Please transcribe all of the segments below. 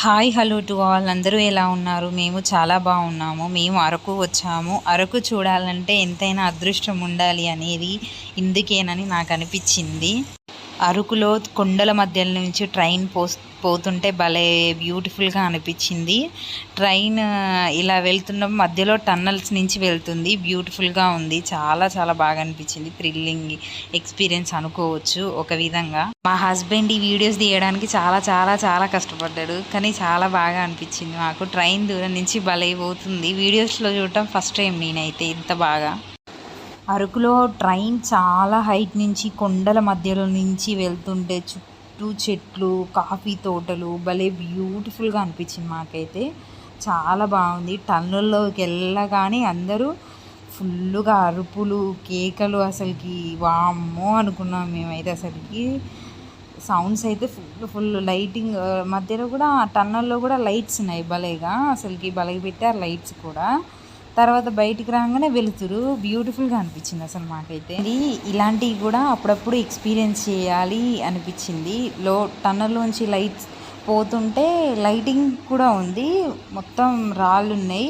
Hi hello to all. అందరూ ఎలా ఉన్నారు? మేము చాలా బాగున్నాము. మేము అరకు వచ్చాము. అరకు చూడాలంటే ఎంతైనా అదృష్టం ఉండాలి అనేది ఇందుకేనని నాకు అనిపించింది అరకులో కొండల మధ్య నుంచి ట్రైన్ పో పోతుంటే భలే బ్యూటిఫుల్గా అనిపించింది. ట్రైన్ ఇలా వెళ్తున్న మధ్యలో టన్నల్స్ నుంచి వెళ్తుంది. బ్యూటిఫుల్గా ఉంది. చాలా చాలా బాగా అనిపించింది. థ్రిల్లింగ్ ఎక్స్పీరియన్స్ అనుకోవచ్చు ఒక విధంగా. మా హస్బెండ్ ఈ వీడియోస్ తీయడానికి చాలా చాలా చాలా కష్టపడ్డాడు. కానీ చాలా బాగా అనిపించింది మాకు. ట్రైన్ దూరం నుంచి భలే పోతుంది. వీడియోస్లో చూడటం ఫస్ట్ టైం నేనైతే ఇంత బాగా. అరకులో ట్రైన్ చాలా హైట్ నుంచి కొండల మధ్యలో నుంచి వెళ్తుంటే చుట్టూ చెట్లు కాఫీ తోటలు భలే బ్యూటిఫుల్గా అనిపించింది మాకైతే. చాలా బాగుంది. టన్నుల్లోకి వెళ్ళగానే అందరూ ఫుల్గా అరుపులు కేకలు అసలుకి వామ్మో అనుకున్నాం మేమైతే అసలుకి. సౌండ్స్ అయితే ఫుల్ ఫుల్ లైటింగ్ మధ్యలో కూడా టన్నల్లో కూడా లైట్స్ ఉన్నాయి భలేగా. అసలుకి భలే పెట్టారు లైట్స్ కూడా. తర్వాత బయటికి రాగానే వెలుతురు. బ్యూటిఫుల్గా అనిపించింది అసలు మాకైతే. ఇది ఇలాంటివి కూడా అప్పుడప్పుడు ఎక్స్పీరియన్స్ చేయాలి అనిపించింది. లో టన్నల్లోంచి లైట్స్ పోతుంటే లైటింగ్ కూడా ఉంది. మొత్తం రాళ్ళు ఉన్నాయి.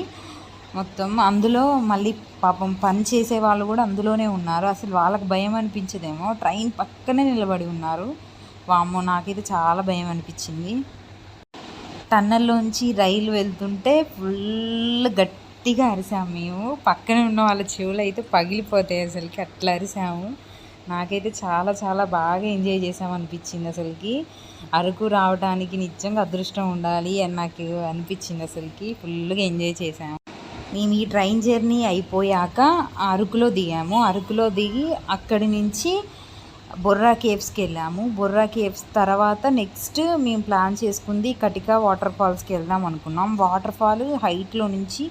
మొత్తం అందులో మళ్ళీ పాపం పని చేసే వాళ్ళు కూడా అందులోనే ఉన్నారు. అసలు వాళ్ళకి భయం అనిపించదేమో. ట్రైన్ పక్కనే నిలబడి ఉన్నారు. వామ్మో నాకైతే చాలా భయం అనిపించింది. టన్నల్లోంచి రైలు వెళ్తుంటే ఫుల్ గట్టి గట్టిగా అరిసాము. మేము పక్కనే ఉన్న వాళ్ళ చెవులు అయితే పగిలిపోతాయి అసలుకి. అట్లా అరిసాము. నాకైతే చాలా చాలా బాగా ఎంజాయ్ చేసాం అనిపించింది అసలుకి. అరకు రావడానికి నిజంగా అదృష్టం ఉండాలి అని నాకు అనిపించింది అసలుకి. ఫుల్గా ఎంజాయ్ చేసాము మేము ఈ ట్రైన్ జర్నీ అయిపోయాక అరకులో దిగాము. అరకులో దిగి అక్కడి నుంచి బొర్రా కేవ్స్కి వెళ్ళాము. బొర్రా కేవ్స్ తర్వాత నెక్స్ట్ మేము ప్లాన్ చేసుకుంది కటిక వాటర్ ఫాల్స్కి వెళ్దాం అనుకున్నాం. వాటర్ ఫాల్ హైట్లో నుంచి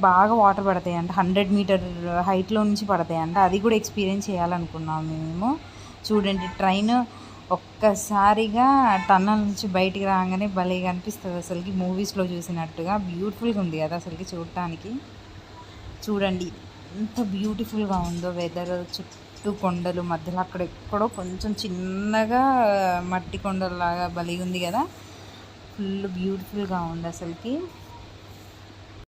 బాగా వాటర్ పడతాయి అంట హండ్రెడ్ మీటర్ హైట్లో నుంచి పడతాయి అంట అది కూడా ఎక్స్పీరియన్స్ చేయాలనుకున్నాము మేము. చూడండి ట్రైన్ ఒక్కసారిగా టన్నల్ నుంచి బయటికి రాగానే భలేగా అనిపిస్తుంది అసలుకి. మూవీస్లో చూసినట్టుగా బ్యూటిఫుల్గా ఉంది కదా అసలుకి చూడటానికి. చూడండి ఎంత బ్యూటిఫుల్గా ఉందో వెదర్ చుట్టూ కొండలు మధ్యలో అక్కడ ఎక్కడో కొంచెం చిన్నగా మట్టి కొండలాగా భలే ఉంది కదా. ఫుల్ బ్యూటిఫుల్గా ఉంది అసలుకి.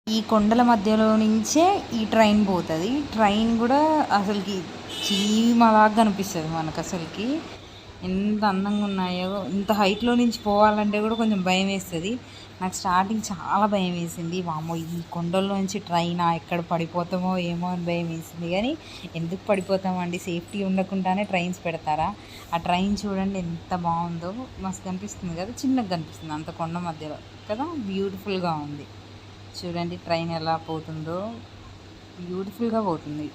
ఈ కొండల మధ్యలో నుంచే ఈ ట్రైన్ పోతుంది. ట్రైన్ కూడా అసలుకి చీమలాగా కనిపిస్తుంది మనకు అసలుకి. ఎంత అందంగా ఉన్నాయో ఇంత హైట్లో నుంచి పోవాలంటే కూడా కొంచెం భయం వేస్తుంది. నాకు స్టార్టింగ్ చాలా భయం వేసింది. వామో ఈ కొండల్లో నుంచి ట్రైన్ ఎక్కడ పడిపోతామో ఏమో అని భయం వేసింది. కానీ ఎందుకు పడిపోతామండి? సేఫ్టీ ఉండకుండానే ట్రైన్స్ పెడతారా? ఆ ట్రైన్ చూడండి ఎంత బాగుందో. మస్తు కనిపిస్తుంది కదా చిన్నగా కనిపిస్తుంది అంత కొండ మధ్యలో కదా? బ్యూటిఫుల్గా ఉంది. చూడండి ట్రైన్ ఎలా పోతుందో. బ్యూటిఫుల్గా పోతుంది.